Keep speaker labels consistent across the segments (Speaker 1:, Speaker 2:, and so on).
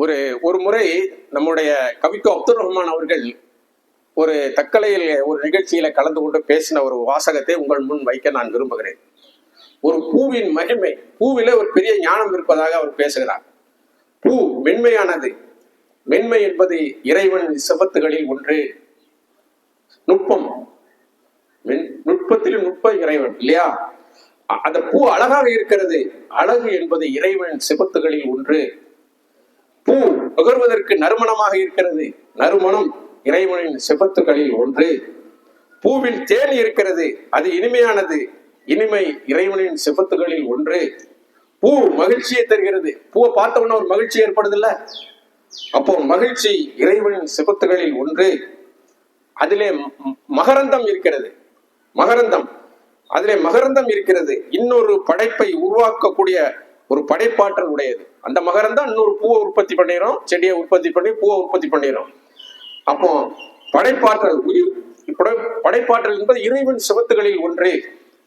Speaker 1: ஒரு ஒரு முறை நம்முடைய கவிக்கு அப்துல் ரஹ்மான் அவர்கள் ஒரு தக்கலையில் ஒரு நிகழ்ச்சியில கலந்து கொண்டு பேசின ஒரு வாசகத்தை உங்கள் முன் வைக்க நான் விரும்புகிறேன். ஒரு பூவின் மகிமை பூவிலே ஒரு பெரிய ஞானம் இருப்பதாக அவர் பேசுகிறார். பூ மென்மையானது. மென்மை என்பது இறைவன் சிவத்துகளில் ஒன்று. நுட்பம். நுட்பத்திலும் நுட்ப இறைவன் இல்லையா? அந்த பூ அழகாக இருக்கிறது. அழகு என்பது இறைவன் சிபத்துகளில் ஒன்று. நுகர்வதற்கு நறுமணமாக இருக்கிறது. நறுமணம் இறைவனின் சிபத்துகளில் ஒன்று. பூவில் தேன் இருக்கிறது அது இனிமையானது. இனிமை இறைவனின் சிபத்துகளில் ஒன்று. பூ மகிழ்ச்சியை தருகிறது. பூவை பார்த்தவொன்னே ஒரு மகிழ்ச்சி ஏற்படுதில்ல? அப்போ மகிழ்ச்சி இறைவனின் சிபத்துகளில் ஒன்று. அதிலே மகரந்தம் இருக்கிறது. மகரந்தம். அதிலே மகரந்தம் இருக்கிறது. இன்னொரு படைப்பை உருவாக்கக்கூடிய ஒரு படைப்பாற்றல் உடையது. அந்த மகரந்தம் இன்னொரு பூவை உற்பத்தி பண்ணிடும் செடியை உற்பத்தி பண்ணி பூவை உற்பத்தி பண்ணிடும் அப்போ படைப்பாற்றல் உயிர் இப்பட படைப்பாற்றல் என்பது இறைவன் சிவத்துகளில் ஒன்று.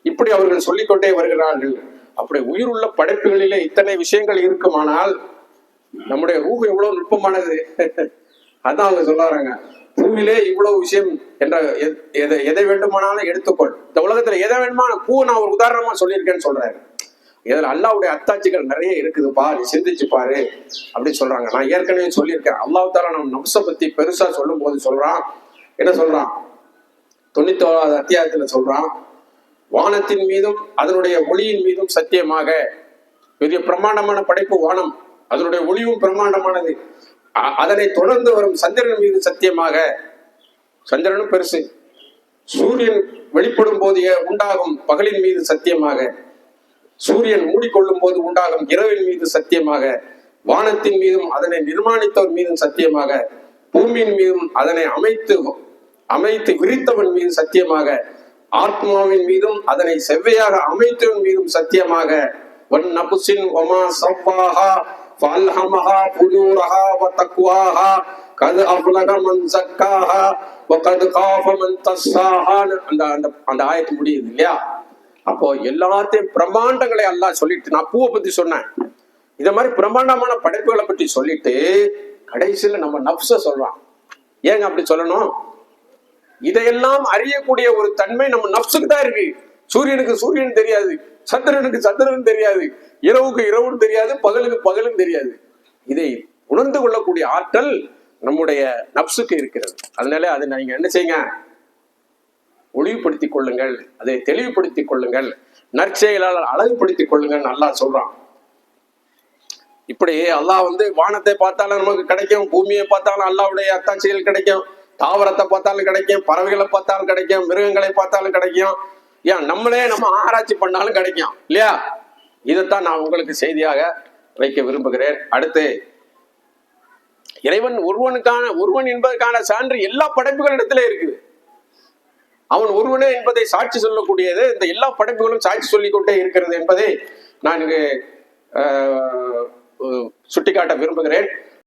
Speaker 1: இப்படி அவர்கள் சொல்லிக்கொண்டே வருகிறார்கள். அப்படி உயிர் உள்ள படைப்புகளிலே இத்தனை விஷயங்கள் இருக்குமானால் நம்முடைய ரூபம் எவ்வளவு நுட்பமானது? அதான் அவங்க சொல்றாங்க பூவிலே இவ்வளவு விஷயம் என்ற எதை எதை வேண்டுமானாலும் எடுத்துக்கொள். இந்த உலகத்துல எதை வேண்டுமான பூ நான் ஒரு உதாரணமா சொல்லியிருக்கேன்னு சொல்றாரு. இதில் அல்லாவுடைய அத்தாட்சிகள் நிறைய இருக்குதுப்பா நீ சிந்திச்சு பாரு அப்படின்னு சொல்றாங்க. நான் ஏற்கனவே சொல்லியிருக்கேன். அல்லாஹ் தாலா நம்ம நம்சை பத்தி பெருசா சொல்லும் போது சொல்றான். என்ன சொல்றான்? தொண்ணூத்தோராவது அத்தியாயத்துல சொல்றான். வானத்தின் மீதும் அதனுடைய ஒளியின் மீதும் சத்தியமாக. பெரிய பிரம்மாண்டமான படைப்பு வானம். அதனுடைய ஒளியும் பிரம்மாண்டமானது. அதனை தொடர்ந்து வரும் சந்திரன் மீது சத்தியமாக. சந்திரனும் பெருசு. சூரியன் வெளிப்படும் போது உண்டாகும் பகலின் மீது சத்தியமாக. சூரியன் மூடிக்கொள்ளும் போது உண்டாகும் இரவின் மீது சத்தியமாக வானத்தின் மீதும் அதனை நிர்மாணித்தவர் மீதும் சத்தியமாக பூமியின் மீதும் அதனை அமைத்து அமைத்து விரித்தவன் மீது சத்தியமாக ஆத்மாவின் மீதும் அதனை செவ்வையாக அமைத்தவன் மீதும் சத்தியமாக வன் நபுசின் ஒமா சவ்வாஹா فألهمها فجورها وتقواها قد أفلح من زكاها وقد خاف من دساها அந்த அந்த அந்த ஆயத்து முடியுது இல்லையா அப்போ எல்லாத்தையும் பிரம்மாண்டங்களை எல்லாம் சொல்லிட்டு நான் பூவை பத்தி சொன்னேன். இத மாதிரி பிரம்மாண்டமான படைப்புகளை பற்றி சொல்லிட்டு கடைசியில நம்ம நப்ச சொல்றான். ஏங்க அப்படி சொல்லணும்? இதையெல்லாம் அறியக்கூடிய ஒரு தன்மை நம்ம நப்சுக்கு தான் இருக்கு. சூரியனுக்கு சூரியன் தெரியாது சந்திரனுக்கு சந்திரன் தெரியாது இரவுக்கு இரவும் தெரியாது பகலுக்கு பகலும் தெரியாது. இதை உணர்ந்து கொள்ளக்கூடிய ஆற்றல் நம்முடைய நப்சுக்கு இருக்கிறது. அதனால அதை நீங்க என்ன செய்யுங்க? ஒளிவுபடுத்திக் கொள்ளுங்கள். அதை தெளிவுபடுத்திக் கொள்ளுங்கள். நற்செயலால் அழகுபடுத்திக் கொள்ளுங்கள் நல்லா சொல்றான். இப்படி அல்லாஹ் வந்து வானத்தை பார்த்தாலும் நமக்கு கிடைக்கும் பூமியை பார்த்தாலும் அல்லாவுடைய அத்தாட்சிகள் கிடைக்கும் தாவரத்தை பார்த்தாலும் கிடைக்கும் பறவைகளை பார்த்தாலும் கிடைக்கும் மிருகங்களை பார்த்தாலும் கிடைக்கும். ஏன்? நம்மளே நம்ம ஆராய்ச்சி பண்ணாலும் கிடைக்கும். இல்லையா? இதைத்தான் நான் உங்களுக்கு செய்தியாக வைக்க விரும்புகிறேன். அடுத்து இறைவன் ஒருவனுக்கான ஒருவன் என்பதற்கான சான்று எல்லா படைப்புகளிடத்திலே இருக்குது. அவன் ஒருவனே என்பதை சாட்சி சொல்லக்கூடியது. இந்த எல்லா படைப்புகளும் சாட்சி சொல்லிக்கொண்டே இருக்கிறது என்பதை நான் இங்கு சுட்டிக்காட்ட விரும்புகிறேன்.